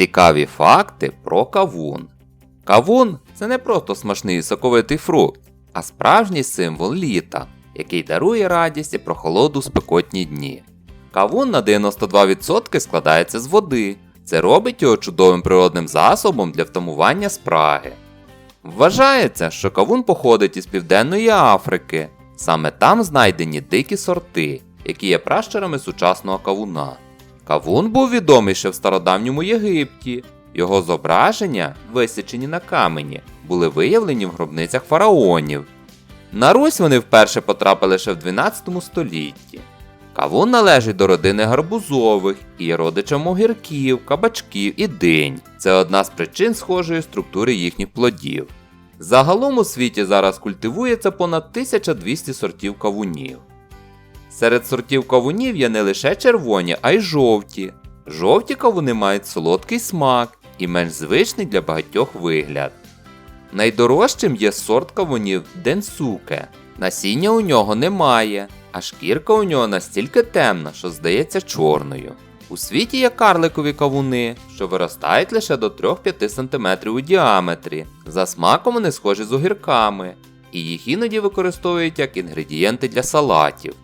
Цікаві факти про кавун. Кавун це не просто смачний соковитий фрукт, а справжній символ літа, який дарує радість і прохолоду спекотні дні. Кавун на 92% складається з води. Це робить його чудовим природним засобом для втамування спраги. Вважається, що кавун походить із Південної Африки. Саме там знайдені дикі сорти, які є пращурами сучасного кавуна. Кавун був відомий ще в стародавньому Єгипті. Його зображення, висічені на камені, були виявлені в гробницях фараонів. На Русь вони вперше потрапили ще в 12 столітті. Кавун належить до родини гарбузових і є родичем огірків, кабачків і динь. Це одна з причин схожої структури їхніх плодів. Загалом у світі зараз культивується понад 1200 сортів кавунів. Серед сортів кавунів є не лише червоні, а й жовті. Жовті кавуни мають солодкий смак і менш звичний для багатьох вигляд. Найдорожчим є сорт кавунів денсуке. Насіння у нього немає, а шкірка у нього настільки темна, що здається чорною. У світі є карликові кавуни, що виростають лише до 3-5 см у діаметрі. За смаком вони схожі з огірками, і їх іноді використовують як інгредієнти для салатів.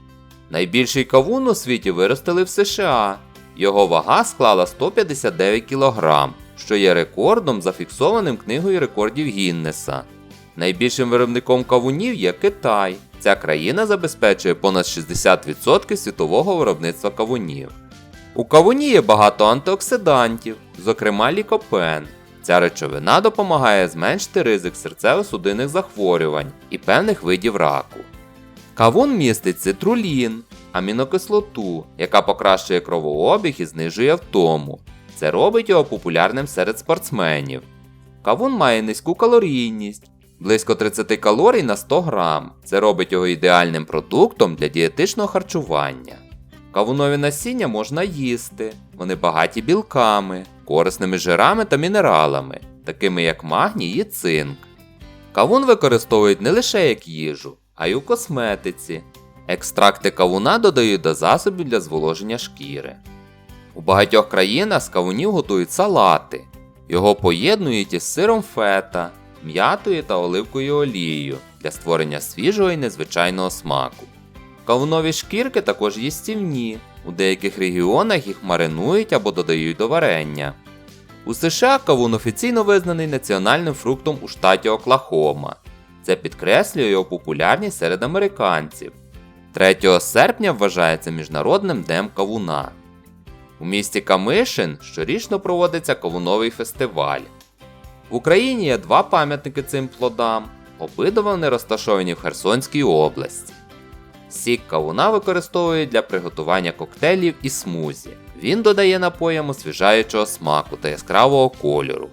Найбільший кавун у світі виростили в США. Його вага склала 159 кг, що є рекордом, зафіксованим книгою рекордів Гіннеса. Найбільшим виробником кавунів є Китай. Ця країна забезпечує понад 60% світового виробництва кавунів. У кавуні є багато антиоксидантів, зокрема лікопен. Ця речовина допомагає зменшити ризик серцево-судинних захворювань і певних видів раку. Кавун містить цитрулін, амінокислоту, яка покращує кровообіг і знижує втому. Це робить його популярним серед спортсменів. Кавун має низьку калорійність, близько 30 калорій на 100 грам. Це робить його ідеальним продуктом для дієтичного харчування. Кавунові насіння можна їсти, вони багаті білками, корисними жирами та мінералами, такими як магній і цинк. Кавун використовують не лише як їжу, а й у косметиці. Екстракти кавуна додають до засобів для зволоження шкіри. У багатьох країнах з кавунів готують салати. Його поєднують із сиром фета, м'ятою та оливкою олією для створення свіжого і незвичайного смаку. Кавунові шкірки також їстівні, у деяких регіонах їх маринують або додають до варення. У США кавун офіційно визнаний національним фруктом у штаті Оклахома. Це підкреслює його популярність серед американців. 3 серпня вважається міжнародним днем кавуна. У місті Камишин щорічно проводиться кавуновий фестиваль. В Україні є два пам'ятники цим плодам, обидва вони розташовані в Херсонській області. Сік кавуна використовують для приготування коктейлів і смузі. Він додає напоям освіжаючого смаку та яскравого кольору.